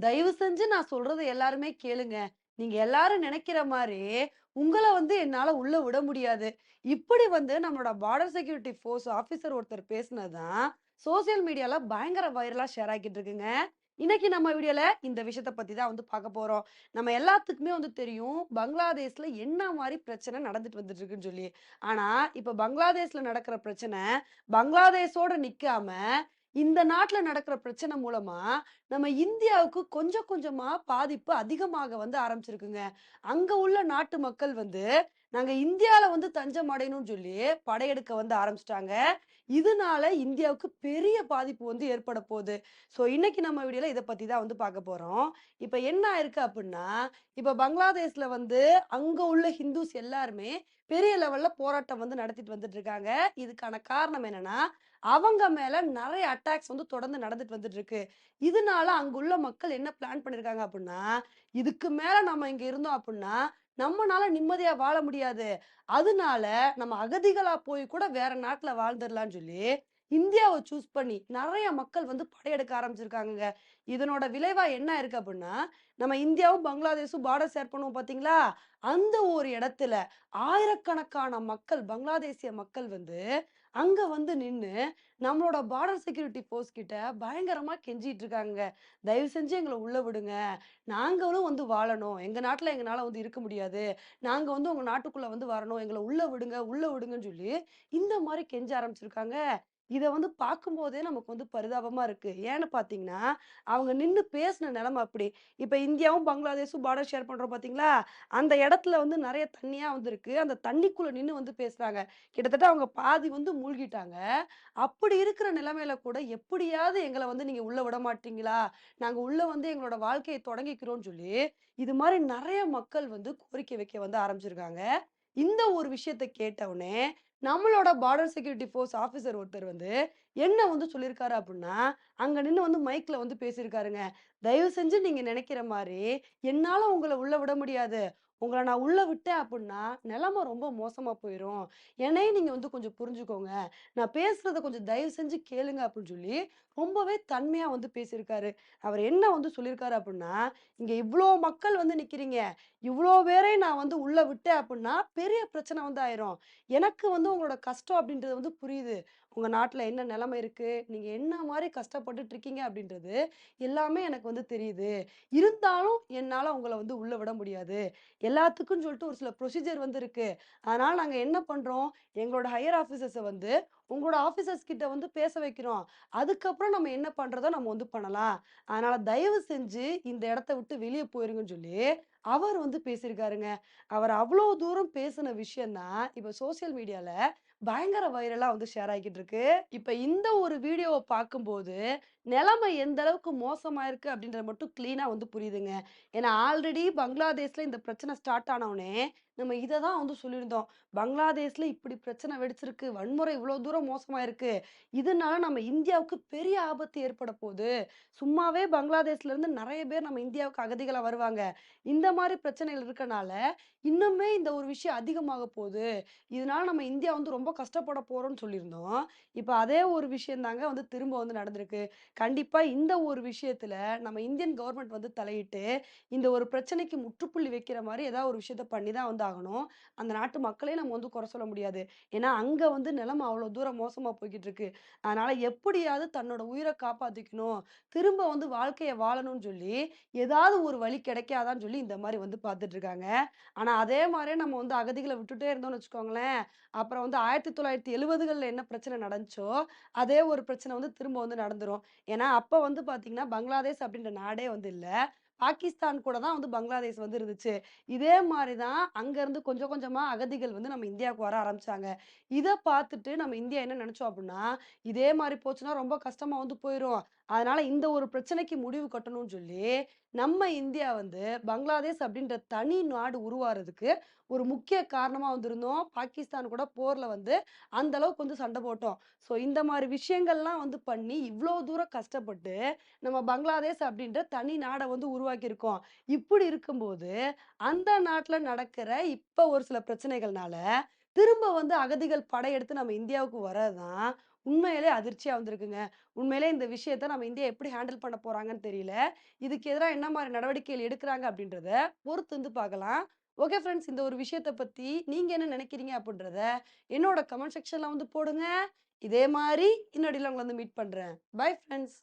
தயவு செஞ்சு நான் சொல்றத எல்லாருமே கேளுங்க. நீங்க எல்லாரும் நினைக்கிற மாதிரி உங்களை வந்து என்னால உள்ள விட முடியாது. இப்படி வந்து நம்மளோட பார்டர் செக்யூரிட்டி ஃபோர்ஸ் ஆஃபீஸர் ஒருத்தர் பேசினது தான், சோசியல் மீடியால பயங்கர வைரலா ஷேர் ஆகிட்டு இருக்குங்க. இன்னைக்கு நம்ம வீடியோல இந்த விஷயத்த பத்தி தான் வந்து பார்க்க போறோம். நம்ம எல்லாத்துக்குமே வந்து தெரியும், பங்களாதேஷ்ல என்ன மாதிரி பிரச்சனை நடந்துட்டு வந்துட்டு இருக்குன்னு சொல்லி. ஆனா, இப்ப பங்களாதேஷ்ல நடக்கிற பிரச்சனை, பங்களாதேஷோட நிக்காம, இந்த நாட்டில் நடக்கிற பிரச்சனை மூலமா, நம்ம இந்தியாவுக்கு கொஞ்சம் கொஞ்சமா பாதிப்பு அதிகமாக வந்து ஆரம்பிச்சிருக்குங்க. அங்க உள்ள நாட்டு மக்கள் வந்து, நாங்க இந்தியால வந்து தஞ்சம் அடையணும்னு சொல்லி படையெடுக்க வந்து ஆரம்பிச்சிட்டாங்க இதனால இந்தியாவுக்கு பெரிய பாதிப்பு வந்து ஏற்பட போகுது ஸோ இன்னைக்கு நம்ம வீடியோல இதை பத்தி தான் வந்து பார்க்க போறோம். இப்ப என்ன ஆயிருக்கு அப்படின்னா இப்ப பங்களாதேஷ்ல வந்து அங்க உள்ள ஹிந்துஸ் எல்லாருமே பெரிய லெவல்ல போராட்டம் வந்து நடத்திட்டு வந்துட்டு இருக்காங்க. இதுக்கான காரணம் என்னன்னா, அவங்க மேல நிறைய அட்டாக்ஸ் வந்து தொடர்ந்து நடந்துட்டு வந்துட்டு இருக்கு. இதனால அங்குள்ள மக்கள் என்ன பிளான் பண்ணியிருக்காங்க அப்படின்னா இதுக்கு மேல நம்ம இங்க இருந்தோம் அப்படின்னா நம்மனால நிம்மதியா வாழ முடியாது. அதனால நம்ம அகதிகளா போய் கூட வேற நாட்டுல வாழ்ந்துடலான்னு சொல்லி, இந்தியாவை சூஸ் பண்ணி நிறைய மக்கள் வந்து படையெடுக்க ஆரம்பிச்சிருக்காங்கங்க. இதனோட விளைவா என்ன ஆயிருக்கு அப்படின்னா நம்ம இந்தியாவும், பங்களாதேஷும் பார்டர் ஷேர் பண்ணுவோம் பார்த்தீங்களா? அந்த ஒரு இடத்துல ஆயிரக்கணக்கான மக்கள், பங்களாதேசிய மக்கள் வந்து அங்க வந்து நின்று நம்மளோட பார்டர் செக்யூரிட்டி போஸ்ட் கிட்ட பயங்கரமா கெஞ்சிட்டு இருக்காங்க "தயவு செஞ்சு எங்களை உள்ள விடுங்க. நாங்களும் வந்து வாழணும். எங்க நாட்டுல எங்களால வந்து இருக்க முடியாது. நாங்க வந்து உங்க நாட்டுக்குள்ள வந்து வரணும். எங்களை உள்ள விடுங்க, உள்ள விடுங்கன்னு" சொல்லி இந்த மாதிரி கெஞ்ச ஆரம்பிச்சிருக்காங்க. இதை வந்து பார்க்கும்போதே நமக்கு வந்து பரிதாபமா இருக்கு. ஏன்னு பார்த்தீங்கன்னா, அவங்க நின்று பேசின நிலைமை அப்படி. இப்ப இந்தியாவும், பங்களாதேஷும் பார்டர் ஷேர் பண்றோம் பார்த்தீங்களா? அந்த இடத்துல வந்து நிறைய தண்ணியா வந்திருக்கு அந்த தண்ணிக்குள்ள நின்று வந்து பேசுறாங்க. கிட்டத்தட்ட அவங்க பாதி வந்து மூழ்கிட்டாங்க. அப்படி இருக்கிற நிலைமையில கூட எப்படியாவது எங்களை வந்து நீங்க உள்ள விட மாட்டீங்களா? நாங்க உள்ள வந்து எங்களோட வாழ்க்கையை தொடங்கிக்கிறோம்னு சொல்லி, இது மாதிரி நிறைய மக்கள் வந்து கோரிக்கை வைக்க வந்து ஆரம்பிச்சிருக்காங்க. இந்த ஒரு விஷயத்த கேட்டவுடனே நம்மளோட பார்டர் செக்யூரிட்டி ஃபோர்ஸ் ஆஃபீஸர் ஒருத்தர் வந்து என்ன வந்து சொல்லியிருக்காரு அப்படின்னா அங்கே நின்று வந்து மைக்கில் வந்து பேசியிருக்காருங்க. "தயவு செஞ்சு நீங்கள் நினைக்கிற மாதிரி என்னால் உங்களை உள்ளே விட முடியாது. உங்களை நான் உள்ளே விட்டேன் அப்படின்னா நிலமை ரொம்ப மோசமாக போயிடும் என்னையும் நீங்கள் வந்து கொஞ்சம் புரிஞ்சுக்கோங்க. நான் பேசுகிறத கொஞ்சம் தயவு செஞ்சு கேளுங்க" அப்படின்னு சொல்லி ரொம்பவே தன்மையாக வந்து பேசியிருக்காரு. அவர் என்ன வந்து சொல்லியிருக்காரு அப்படின்னா இங்கே இவ்வளோ மக்கள் வந்து நிற்கிறீங்க இவ்வளோ பேரையும் நான் வந்து உள்ளே விட்டேன் அப்படின்னா பெரிய பிரச்சனை வந்து ஆயிரும். எனக்கு வந்து உங்களோட கஷ்டம் அப்படின்றது வந்து புரியுது. உங்கள் நாட்டில் என்ன நிலமை இருக்குது நீங்கள் என்ன மாதிரி கஷ்டப்பட்டுட்டு இருக்கீங்க அப்படின்றது எல்லாமே எனக்கு வந்து தெரியுது. இருந்தாலும் என்னால் உங்களை வந்து உள்ளே விட முடியாது. எல்லாத்துக்கும் சொல்லிட்டு ஒரு சில ப்ரொசீஜர் வந்து இருக்குது அதனால் நாங்கள் என்ன பண்ணுறோம் எங்களோட ஹையர் ஆஃபீஸர்ஸை வந்து உங்களோட ஆஃபீஸர்ஸ் கிட்ட வந்து பேச வைக்கிறோம். அதுக்கப்புறம் நம்ம என்ன பண்ணுறதோ நம்ம வந்து பண்ணலாம். அதனால் தயவு செஞ்சு இந்த இடத்த விட்டு வெளியே போயிருங்கன்னு" சொல்லி அவர் வந்து பேசியிருக்காருங்க. அவர் அவ்வளோ தூரம் பேசின விஷயம் இப்போ சோசியல் மீடியாவில் பயங்கர வைரலாக வந்து ஷேர் ஆகிக்கிட்டு இருக்கு. இப்போ இந்த ஒரு வீடியோவை பார்க்கும்போது, நிலைமை எந்த அளவுக்கு மோசமாயிருக்கு அப்படின்றது மட்டும் க்ளீனாக வந்து புரியுதுங்க. ஏன்னா ஆல்ரெடி பங்களாதேஷில் இந்த பிரச்சனை ஸ்டார்ட் ஆனவுனே, நம்ம இதை தான் வந்து சொல்லியிருந்தோம். பங்களாதேஷில் இப்படி பிரச்சனை வெடிச்சிருக்கு. வன்முறை இவ்வளோ தூரம் மோசமாயிருக்கு. இதனால நம்ம இந்தியாவுக்கு பெரிய ஆபத்து ஏற்பட போகுது சும்மாவே பங்களாதேஷ்லேருந்து இருந்து பேர் நம்ம இந்தியாவுக்கு அகதிகளை வருவாங்க. இந்த மாதிரி பிரச்சனைகள் இருக்கனால, இன்னுமே இந்த ஒரு விஷயம் அதிகமாக போகுது இதனால நம்ம இந்தியா வந்து ரொம்ப கஷ்டப்பட போகிறோம்னு சொல்லியிருந்தோம். இப்போ அதே ஒரு விஷயம் தாங்க வந்து திரும்ப வந்து நடந்திருக்கு. கண்டிப்பாக இந்த ஒரு விஷயத்தில் நம்ம இந்தியன் கவர்மெண்ட் வந்து தலையிட்டு, இந்த ஒரு பிரச்சனைக்கு முற்றுப்புள்ளி வைக்கிற மாதிரி ஏதாவது ஒரு விஷயத்த பண்ணி தான் வந்து ஆகணும். அந்த நாட்டு மக்களையும் நம்ம வந்து குறை சொல்ல முடியாது. ஏன்னா, அங்க வந்து நிலைமை அவ்வளோ தூரம் மோசமா போய்கிட்டு இருக்கு. அதனால எப்படியாவது தன்னோட உயிரை காப்பாத்திக்கணும். திரும்ப வந்து வாழ்க்கையை வாழணும்னு சொல்லி, ஏதாவது ஒரு வழி கிடைக்காதான்னு சொல்லி இந்த மாதிரி வந்து பார்த்துட்டு இருக்காங்க. ஆனா, அதே மாதிரியே நம்ம வந்து அகதிகளை விட்டுட்டே இருந்தோம்னு வச்சுக்கோங்களேன், அப்புறம் வந்து 1970கள்ல என்ன பிரச்சனை நடந்துச்சோ, அதே ஒரு பிரச்சனை வந்து திரும்ப வந்து நடந்துரும். ஏன்னா, அப்ப வந்து பார்த்தீங்கன்னா, பங்களாதேஷ் அப்படின்ற நாடே வந்து இல்லை பாகிஸ்தான் கூட தான் வந்து பங்களாதேஷ் வந்து இருந்துச்சு. இதே மாதிரி தான் அங்கேருந்து கொஞ்சம் கொஞ்சமா அகதிகள் வந்து நம்ம இந்தியாவுக்கு வர ஆரம்பிச்சாங்க. இதை பார்த்துட்டு நம்ம இந்தியா என்ன நினச்சோம் அப்படின்னா இதே மாதிரி போச்சுன்னா ரொம்ப கஷ்டமா வந்து போயிடும் அதனால இந்த ஒரு பிரச்சனைக்கு முடிவு கட்டணும்னு சொல்லி, நம்ம இந்தியா வந்து பங்களாதேஷ் அப்படின்ற தனி நாடு உருவாறதுக்கு ஒரு முக்கிய காரணமா வந்திருந்தோம் பாகிஸ்தான் கூட போர்ல வந்து அந்த அளவுக்கு வந்து சண்டை போட்டோம். ஸோ இந்த மாதிரி விஷயங்கள்லாம் வந்து பண்ணி, இவ்வளோ தூரம் கஷ்டப்பட்டு நம்ம பங்களாதேஷ் அப்படின்ற தனி நாடை வந்து உருவாக்கியிருக்கோம். இப்படி இருக்கும்போது, அந்த நாட்டில் நடக்கிற இப்போ ஒரு சில பிரச்சனைகள்னால, திரும்ப வந்து அகதிகள் படையெடுத்து நம்ம இந்தியாவுக்கு வர்றது தான் உண்மையிலே அதிர்ச்சியாக வந்திருக்குங்க. உண்மையிலே இந்த விஷயத்த நம்ம இந்தியா எப்படி ஹேண்டில் பண்ண போகிறாங்கன்னு தெரியல. இதுக்கு எதிராக என்ன மாதிரி நடவடிக்கைகள் எடுக்கிறாங்க அப்படின்றத பொறுத்து வந்து பார்க்கலாம். ஓகே ஃப்ரெண்ட்ஸ் இந்த ஒரு விஷயத்தை பற்றி நீங்கள் என்ன நினைக்கிறீங்க அப்படின்றத என்னோட கமெண்ட் செக்ஷனில் வந்து போடுங்க. இதே மாதிரி இன்னொடியில் உங்களை வந்து மீட் பண்ணுறேன் பை ஃப்ரெண்ட்ஸ்.